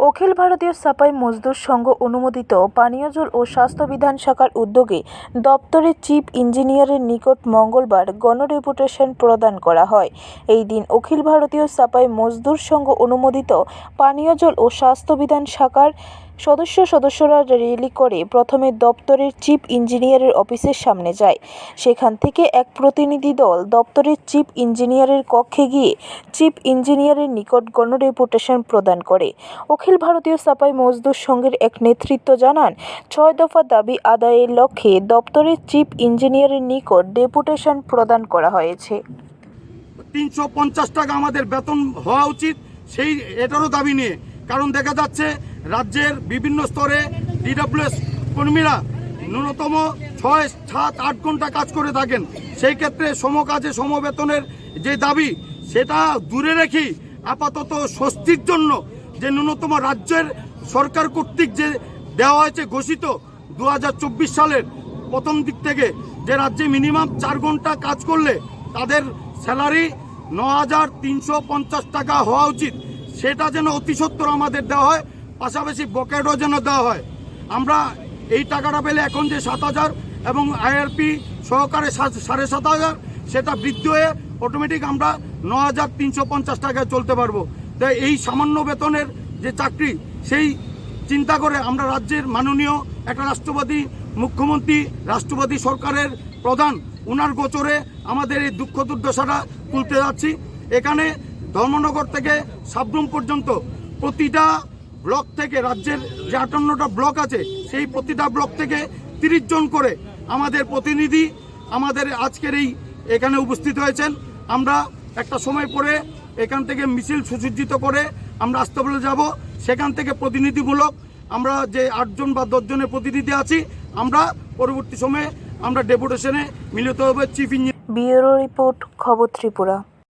অখিল ভারতীয় সাপাই মজদুর সংঘ অনুমোদিত পানীয় জল ও স্বাস্থ্য বিধান শাখার উদ্যোগে দপ্তরের চিফ ইঞ্জিনিয়ারের নিকট মঙ্গলবার গণডেপুটেশন প্রদান করা হয়। এই দিন অখিল ভারতীয় সাপাই মজদুর সংঘ অনুমোদিত পানীয় জল ও স্বাস্থ্য বিধান শাখার সদস্য সদস্যরা র্যালি করে প্রথমে দপ্তরের চিফ ইঞ্জিনিয়ারের অফিসের সামনে যায়। সেখান থেকে এক প্রতিনিধি দল দপ্তরের চিফ ইঞ্জিনিয়ারের কক্ষে গিয়ে চিফ ইঞ্জিনিয়ারের নিকট গণডেপুটেশন প্রদান করে। অখিল ভারতীয় সাপাই মজদুর সংঘের এক নেতৃত্ব জানান, ছয় দফা দাবি আদায়ের লক্ষ্যে দপ্তরের চিফ ইঞ্জিনিয়ারের নিকট ডেপুটেশন প্রদান করা হয়েছে। তিনশো পঞ্চাশ টাকা আমাদের বেতন হওয়া উচিত, সেই এটারও দাবি নিয়ে। কারণ দেখা যাচ্ছে, রাজ্যের বিভিন্ন স্তরে ডিডাব্লিউএস কর্মীরা ন্যূনতম ছয়, সাত, আট ঘণ্টা কাজ করে থাকেন। সেই ক্ষেত্রে সমকাজে সমবেতনের যে দাবি, সেটা দূরে রেখেই আপাতত স্বস্তির জন্য যে ন্যূনতম রাজ্যের সরকার কর্তৃক যে দেওয়া হয়েছে ঘোষিত দু হাজার চব্বিশ সালের প্রথম দিক থেকে যে রাজ্যে মিনিমাম চার ঘণ্টা কাজ করলে তাদের স্যালারি ন হাজার তিনশো পঞ্চাশ টাকা হওয়া উচিত। সেটা যেন অতি সত্তর আমাদের দেওয়া হয়, পাশাপাশি বকেটও যেন দেওয়া হয়। আমরা এই টাকাটা পেলে এখন যে সাত হাজার এবং আইআরপি সহকারে সাড়ে সাত হাজার, সেটা বৃদ্ধি হয়ে অটোমেটিক আমরা ন হাজার তিনশো পঞ্চাশ টাকায় চলতে পারব। তাই এই সামান্য বেতনের যে চাকরি, সেই চিন্তা করে আমরা রাজ্যের মাননীয় একটা রাষ্ট্রবাদী মুখ্যমন্ত্রী রাষ্ট্রবাদী সরকারের প্রধান, উনার গোচরে আমাদের এই দুঃখ দুর্দশাটা তুলতে যাচ্ছি। এখানে ধর্মনগর থেকে সাবরুম পর্যন্ত প্রতিটা ব্লক থেকে রাজ্যের যে আটান্নটা ব্লক আছে, সেই প্রতিটা ব্লক থেকে তিরিশ জন করে আমাদের প্রতিনিধি আমাদের আজকের এই এখানে উপস্থিত হয়েছেন। আমরা একটা সময় পরে এখান থেকে মিছিল সুসজ্জিত করে আমরা আস্তাবলে যাব। সেখান থেকে প্রতিনিধিমূলক আমরা যে আটজন বা দশজনের প্রতিনিধি আছি, আমরা পরবর্তী সময়ে আমরা ডেপুটেশনে মিলিত হবে, চিফ ইঞ্জিনিয়ার। ব্যুরো রিপোর্ট, খবর ত্রিপুরা।